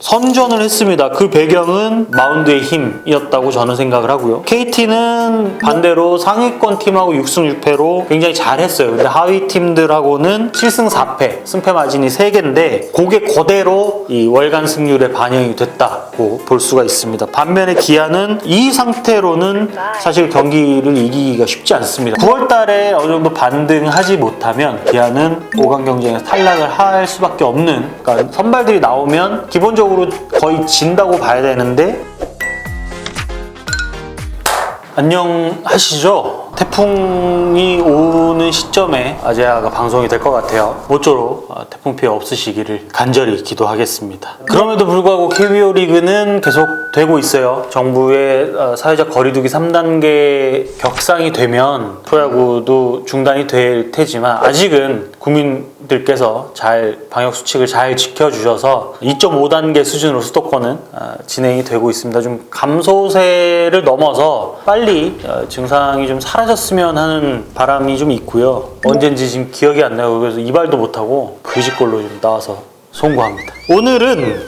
선전을 했습니다. 그 배경은 마운드의 힘이었다고 저는 생각을 하고요. KT는 반대로 상위권 팀하고 6승 6패로 굉장히 잘했어요. 근데 하위 팀들하고는 7승 4패, 승패 마진이 3개인데 그게 그대로 이 월간 승률에 반영이 됐다고 볼 수가 있습니다. 반면에 기아는 이 상태로는 사실 경기를 이기기가 쉽지 않습니다. 9월 달에 어느 정도 반등하지 못하면 기아는 5강 경쟁에서 탈락을 할 수밖에 없는 그러니까 선발들이 나오면 기본적으로 거의 진다고 봐야 되는데 안녕하시죠? 태풍이 오는 시점에 아재아가 방송이 될 것 같아요. 모쪼록 어, 태풍 피해 없으시기를 간절히 기도하겠습니다. 그럼에도 불구하고 KBO 리그는 계속 되고 있어요. 정부의 어, 사회적 거리두기 3단계 격상이 되면 프로야구도 중단이 될 테지만 아직은 국민들께서 잘 방역 수칙을 잘 지켜주셔서 2.5단계 수준으로 수도권은 어, 진행이 되고 있습니다. 좀 감소세를 넘어서 빨리 어, 증상이 좀 사라졌으면 하는 바람이 좀 있고요. 언젠지 지금 기억이 안 나요. 그래서 이발도 못하고 그지꼴로 좀 나와서 송구합니다. 오늘은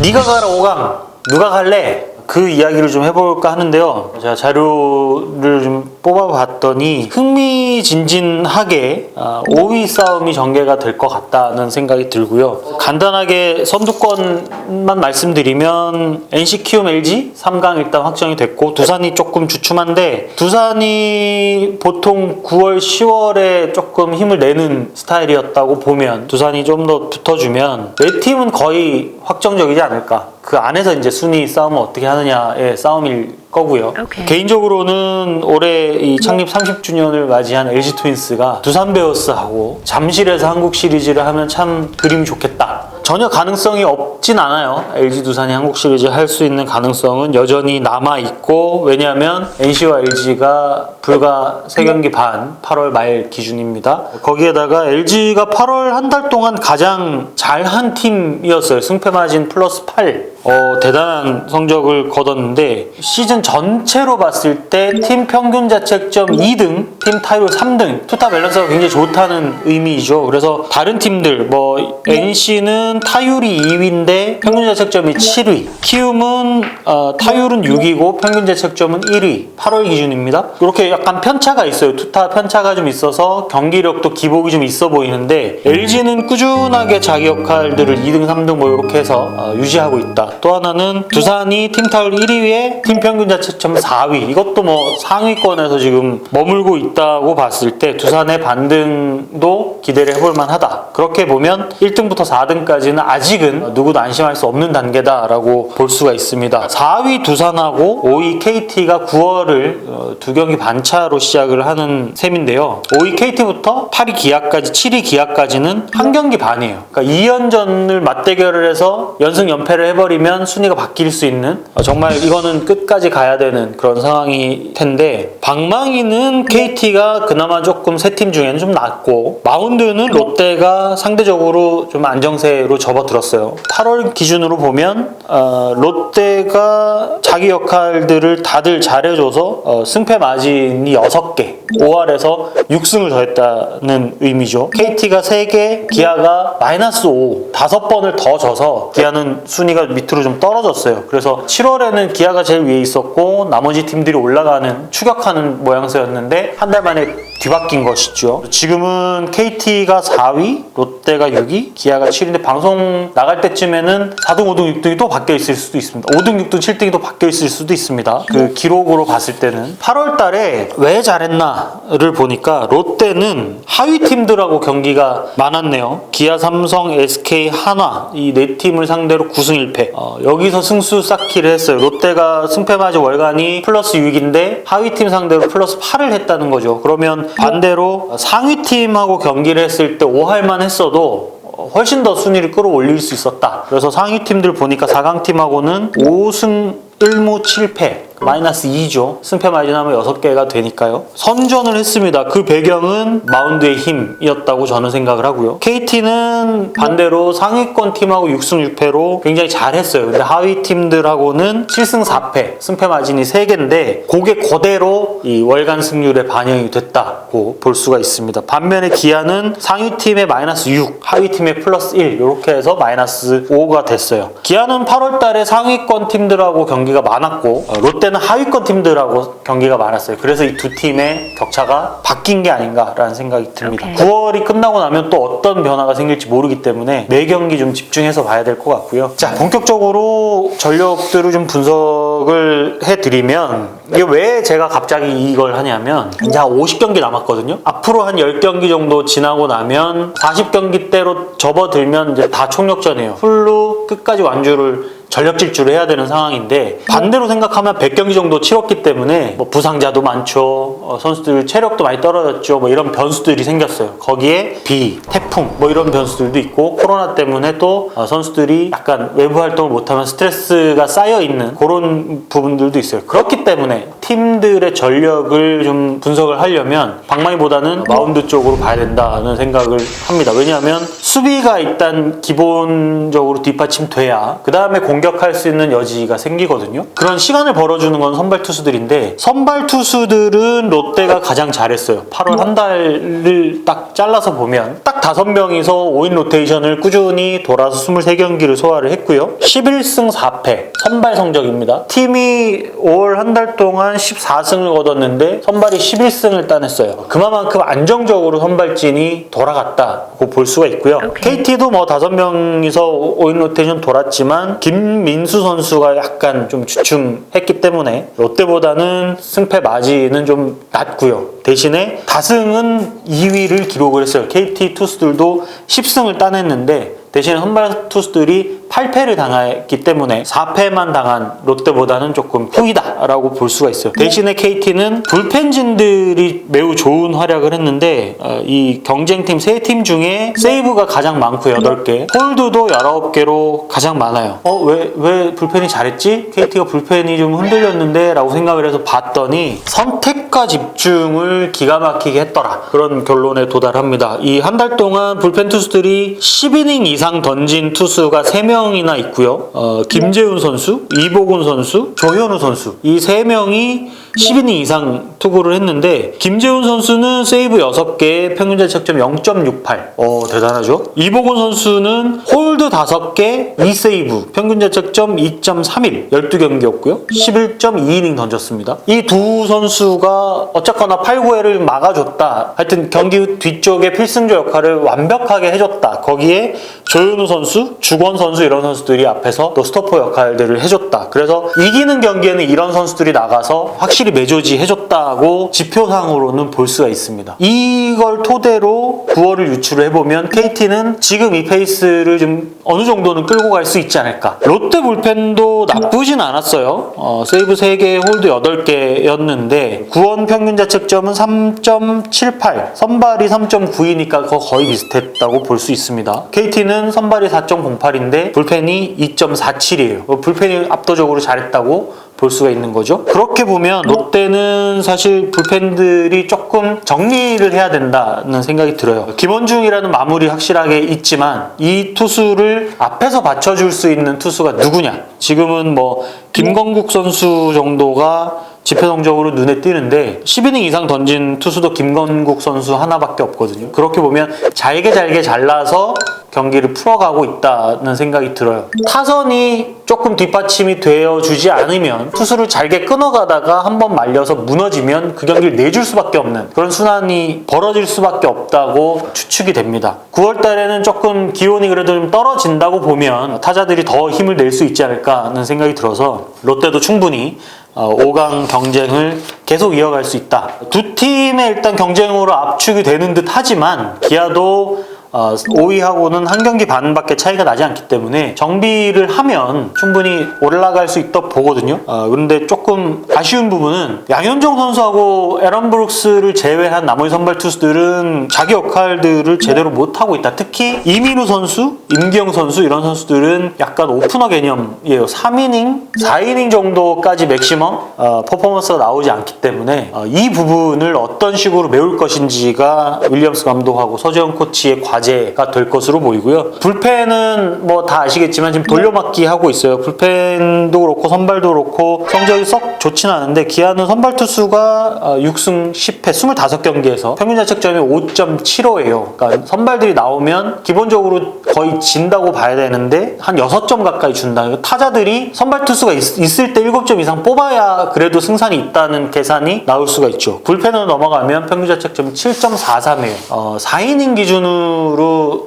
네가 가라 5강 누가 갈래? 그 이야기를 좀 해볼까 하는데요. 제가 자료를 좀 뽑아봤더니 흥미진진하게 5위 싸움이 전개가 될 것 같다는 생각이 들고요. 간단하게 선두권만 말씀드리면 NC 키움 LG 3강 일단 확정이 됐고 두산이 조금 주춤한데 두산이 보통 9월 10월에 조금 힘을 내는 스타일이었다고 보면 두산이 좀 더 붙어주면 내 팀은 거의 확정적이지 않을까. 그 안에서 이제 순위 싸움을 어떻게 하느냐의 싸움일 거고요. 오케이. 개인적으로는 올해 이 창립 30주년을 맞이한 LG 트윈스가 두산 베어스하고 잠실에서 한국 시리즈를 하면 참 그림이 좋겠다. 전혀 가능성이 없진 않아요. LG 두산이 한국 시리즈 할 수 있는 가능성은 여전히 남아 있고 왜냐하면 NC와 LG가 불과 3경기 반 8월 말 기준입니다. 거기에다가 LG가 8월 한 달 동안 가장 잘한 팀이었어요. 승패 마진 플러스 8. 어, 대단한 성적을 거뒀는데 시즌 전체로 봤을 때 팀 평균 자책점 2등, 팀 타율 3등, 투타 밸런스가 굉장히 좋다는 의미이죠. 그래서 다른 팀들 뭐 NC는 타율이 2위인데 평균 자책점이 7위, 키움은 어, 타율은 6위고 평균 자책점은 1위, 8월 기준입니다. 이렇게 약간 편차가 있어요. 투타 편차가 좀 있어서 경기력도 기복이 좀 있어 보이는데 LG는 꾸준하게 자기 역할들을 2등, 3등 뭐 이렇게 해서 어, 유지하고 있다. 또 하나는 두산이 팀 타율 1위에 팀 평균 자책점 4위. 이것도 뭐 상위권에서 지금 머물고 있다고 봤을 때 두산의 반등도 기대를 해볼 만하다. 그렇게 보면 1등부터 4등까지는 아직은 누구도 안심할 수 없는 단계다라고 볼 수가 있습니다. 4위 두산하고 5위 KT가 9월을 두 경기 반차로 시작을 하는 셈인데요. 5위 KT부터 8위 기아까지 7위 기아까지는 한 경기 반이에요. 그러니까 2연전을 맞대결을 해서 연승 연패를 해버리면 순위가 바뀔 수 있는 어, 정말 이거는 끝까지 가야 되는 그런 상황이 텐데 방망이는 KT가 그나마 조금 세 팀 중에는 좀 낫고 마운드는 롯데가 상대적으로 좀 안정세로 접어들었어요. 8월 기준으로 보면 어, 롯데가 자기 역할들을 다들 잘해줘서 어, 승패 마진이 6개 5할에서 6승을 더했다는 의미죠. KT가 3개, 기아가 마이너스 5, 5번을 더 져서 기아는 순위가 밑 으로 좀 떨어졌어요. 그래서 7월에는 기아가 제일 위에 있었고 나머지 팀들이 올라가는 추격하는 모양새였는데 한 달 만에 뒤바뀐 것이죠. 지금은 KT가 4위, 롯데가 6위, 기아가 7위인데 방송 나갈 때쯤에는 4등, 5등, 6등이 또 바뀌어 있을 수도 있습니다. 5등, 6등, 7등이 또 바뀌어 있을 수도 있습니다. 그 기록으로 봤을 때는 8월 달에 왜 잘했나를 보니까 롯데는 하위 팀들하고 경기가 많았네요. 기아, 삼성, SK, 한화 이 네 팀을 상대로 9승 1패. 어, 여기서 승수 쌓기를 했어요. 롯데가 승패 맞이 월간이 플러스 6인데 하위 팀 상대로 플러스 8을 했다는 거죠. 그러면 반대로 상위 팀하고 경기를 했을 때 5할만 했어도 훨씬 더 순위를 끌어올릴 수 있었다. 그래서 상위 팀들 보니까 4강 팀하고는 5승 1무 7패 마이너스 2죠. 승패 마진하면 6개가 되니까요. 선전을 했습니다. 그 배경은 마운드의 힘이었다고 저는 생각을 하고요. KT는 반대로 상위권 팀하고 6승 6패로 굉장히 잘했어요. 근데 하위 팀들하고는 7승 4패 승패 마진이 3개인데 그게 그대로 이 월간 승률에 반영이 됐다고 볼 수가 있습니다. 반면에 기아는 상위 팀의 마이너스 6, 하위 팀의 플러스 1 이렇게 해서 마이너스 5가 됐어요. 기아는 8월 달에 상위권 팀들하고 경기가 많았고 어, 롯데는 하위권 팀들하고 경기가 많았어요. 그래서 이 두 팀의 격차가 바뀐 게 아닌가라는 생각이 듭니다. 오케이. 9월이 끝나고 나면 또 어떤 변화가 생길지 모르기 때문에 매 경기 좀 집중해서 봐야 될 것 같고요. 자, 본격적으로 전력들을 좀 분석을 해드리면 이게 왜 제가 갑자기 이걸 하냐면 이제 한 50경기 남았거든요. 앞으로 한 10경기 정도 지나고 나면 40경기 대로 접어들면 이제 다 총력전이에요. 풀로 끝까지 완주를 전력 질주를 해야 되는 상황인데 반대로 생각하면 100경기 정도 치렀기 때문에 뭐 부상자도 많죠. 어, 선수들 체력도 많이 떨어졌죠. 뭐 이런 변수들이 생겼어요. 거기에 비, 태풍 뭐 이런 변수들도 있고 코로나 때문에 또 어, 선수들이 약간 외부 활동을 못하면 스트레스가 쌓여 있는 그런 부분들도 있어요. 그렇기 때문에 팀들의 전력을 좀 분석을 하려면 방망이보다는 마운드 쪽으로 봐야 된다는 생각을 합니다. 왜냐하면 수비가 일단 기본적으로 뒷받침돼야 그 다음에 공격할 수 있는 여지가 생기거든요. 그런 시간을 벌어주는 건 선발 투수들인데 선발 투수들은 롯데가 가장 잘했어요. 8월 한 달을 딱 잘라서 보면 딱 다섯 명이서 5인 로테이션을 꾸준히 돌아서 23경기를 소화를 했고요. 11승 4패 선발 성적입니다. 팀이 5월 한 달 동안 14승을 거뒀는데 선발이 11승을 따냈어요. 그만큼 안정적으로 선발진이 돌아갔다고 볼 수가 있고요. 오케이. KT도 뭐 다섯 명이서 5인 로테이션 돌았지만 김민수 선수가 약간 좀 주춤했기 때문에 롯데보다는 승패 마진은 좀 낮고요. 대신에 다승은 2위를 기록을 했어요. KT 투수 들도 10승을 따냈는데 대신에 선발 투수들이 8패를 당했기 때문에 4패만 당한 롯데보다는 조금 후이다라고 볼 수가 있어요. 대신에 KT는 불펜진들이 매우 좋은 활약을 했는데 어, 이 경쟁팀 세팀 중에 세이브가 가장 많고 8개, 홀드도 19개로 가장 많아요. 어, 왜, 왜 불펜이 잘했지? KT가 불펜이 좀 흔들렸는데 라고 생각을 해서 봤더니 선택과 집중을 기가 막히게 했더라. 그런 결론에 도달합니다. 이 한 달 동안 불펜 투수들이 10이닝 이상 던진 투수가 3명 이나 있고요. 어, 김재훈 선수, 이보근 선수, 조현우 선수 이 3명이 10이닝 이상 투구를 했는데 김재훈 선수는 세이브 6개, 평균 자책점 0.68. 어, 대단하죠? 이보근 선수는 홀드 5개, 2세이브, 평균 자책점 2.31. 12경기였고요. 11.2이닝 던졌습니다. 이 두 선수가 어쨌거나 8, 9회를 막아줬다. 하여튼 경기 뒤쪽에 필승조 역할을 완벽하게 해줬다. 거기에 조현우 선수, 주권 선수 이런 선수들이 앞에서 또 스토퍼 역할들을 해줬다. 그래서 이기는 경기에는 이런 선수들이 나가서 확실히 매조지 해줬다고 지표상으로는 볼 수가 있습니다. 이걸 토대로 9월을 유출을 해보면 KT는 지금 이 페이스를 좀 어느 정도는 끌고 갈 수 있지 않을까. 롯데 불펜도 나쁘진 않았어요. 어, 세이브 3개, 홀드 8개였는데 구원 평균 자책점은 3.78, 선발이 3.9이니까 거의 비슷했다고 볼 수 있습니다. KT는 선발이 4.08인데 불펜이 2.47이에요. 불펜이 압도적으로 잘했다고 볼 수가 있는 거죠. 그렇게 보면 롯데는 사실 불펜들이 조금 정리를 해야 된다는 생각이 들어요. 김원중이라는 마무리 확실하게 있지만 이 투수를 앞에서 받쳐줄 수 있는 투수가 누구냐? 지금은 뭐 김건국 선수 정도가 지표성적으로 눈에 띄는데 10이닝 이상 던진 투수도 김건국 선수 하나밖에 없거든요. 그렇게 보면 잘게 잘게 잘라서 경기를 풀어가고 있다는 생각이 들어요. 타선이 조금 뒷받침이 되어주지 않으면 투수를 잘게 끊어가다가 한 번 말려서 무너지면 그 경기를 내줄 수밖에 없는 그런 순환이 벌어질 수밖에 없다고 추측이 됩니다. 9월 달에는 조금 기온이 그래도 좀 떨어진다고 보면 타자들이 더 힘을 낼 수 있지 않을까 하는 생각이 들어서 롯데도 충분히 5강 경쟁을 계속 이어갈 수 있다. 두 팀의 일단 경쟁으로 압축이 되는 듯 하지만 기아도 어, 5위하고는 한 경기 반밖에 차이가 나지 않기 때문에 정비를 하면 충분히 올라갈 수 있다고 보거든요. 어, 그런데 조금 아쉬운 부분은 양현종 선수하고 에런 브룩스를 제외한 나머지 선발 투수들은 자기 역할들을 제대로 못하고 있다. 특히 이민우 선수, 임기영 선수 이런 선수들은 약간 오프너 개념이에요. 3이닝, 4이닝 정도까지 맥시멈 어, 퍼포먼스가 나오지 않기 때문에 어, 이 부분을 어떤 식으로 메울 것인지가 윌리엄스 감독하고 서재원 코치의 과제 과제가 될 것으로 보이고요. 불펜은 뭐 다 아시겠지만 지금 돌려막기 하고 있어요. 불펜도 그렇고 선발도 그렇고 성적이 썩 좋지는 않은데 기아는 선발 투수가 6승 10패 25경기에서 평균 자책점이 5.75예요. 그러니까 선발들이 나오면 기본적으로 거의 진다고 봐야 되는데 한 6점 가까이 준다. 타자들이 선발 투수가 있, 을때 7점 이상 뽑아야 그래도 승산이 있다는 계산이 나올 수가 있죠. 불펜으로 넘어가면 평균 자책점이 7.43이에요. 어, 4이닝 기준으로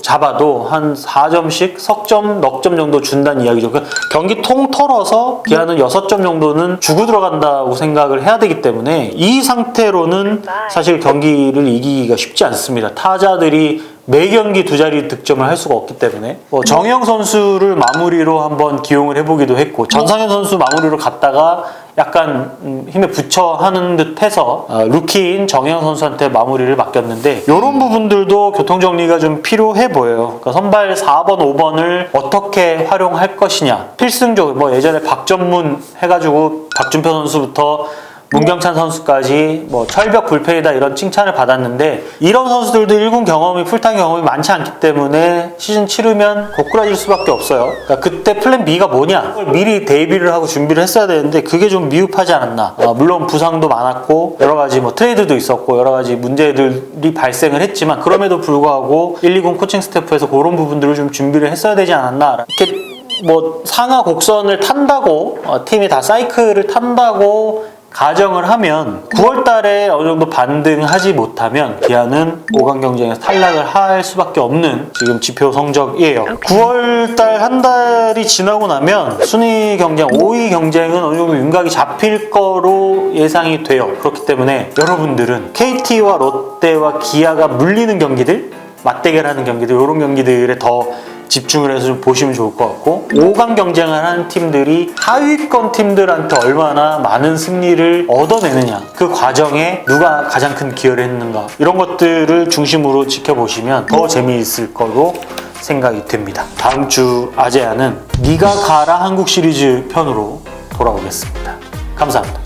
잡아도 한 4점씩 석점, 넉점 정도 준다는 이야기죠. 그 경기 통 털어서 기아는 6점 정도는 주고 들어간다고 생각을 해야 되기 때문에 이 상태로는 사실 경기를 이기기가 쉽지 않습니다. 타자들이 매 경기 두 자리 득점을 할 수가 없기 때문에 뭐 정영 선수를 마무리로 한번 기용을 해보기도 했고 전상현 선수 마무리로 갔다가 약간 음, 힘에 붙여 하는 듯해서 어, 루키인 정영 선수한테 마무리를 맡겼는데 이런 부분들도 교통 정리가 좀 필요해 보여요. 그러니까 선발 4번, 5번을 어떻게 활용할 것이냐 필승적으로 뭐 예전에 박전문 해가지고 박준표 선수부터 문경찬 선수까지 뭐 철벽 불펜이다 이런 칭찬을 받았는데 이런 선수들도 1군 경험이 풀타임 경험이 많지 않기 때문에 시즌 치르면 고꾸라질 수밖에 없어요. 그러니까 그때 플랜 B가 뭐냐? 미리 대비를 하고 준비를 했어야 되는데 그게 좀 미흡하지 않았나? 어, 물론 부상도 많았고 여러 가지 뭐 트레이드도 있었고 여러 가지 문제들이 발생을 했지만 그럼에도 불구하고 1, 2군 코칭 스태프에서 그런 부분들을 좀 준비를 했어야 되지 않았나? 이렇게 뭐 상하 곡선을 탄다고 어, 팀이 다 사이클을 탄다고 가정을 하면 9월 달에 어느 정도 반등하지 못하면 기아는 5강 경쟁에서 탈락을 할 수밖에 없는 지금 지표 성적이에요. 9월 달 한 달이 지나고 나면 순위 경쟁, 5위 경쟁은 어느 정도 윤곽이 잡힐 거로 예상이 돼요. 그렇기 때문에 여러분들은 KT와 롯데와 기아가 물리는 경기들, 맞대결하는 경기들, 이런 경기들에 더 집중을 해서 좀 보시면 좋을 것 같고 5강 경쟁을 하는 팀들이 하위권 팀들한테 얼마나 많은 승리를 얻어내느냐 그 과정에 누가 가장 큰 기여를 했는가 이런 것들을 중심으로 지켜보시면 더 재미있을 거로 생각이 듭니다. 다음 주 아제아는 네가 가라 한국 시리즈 편으로 돌아오겠습니다. 감사합니다.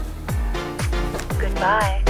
Goodbye.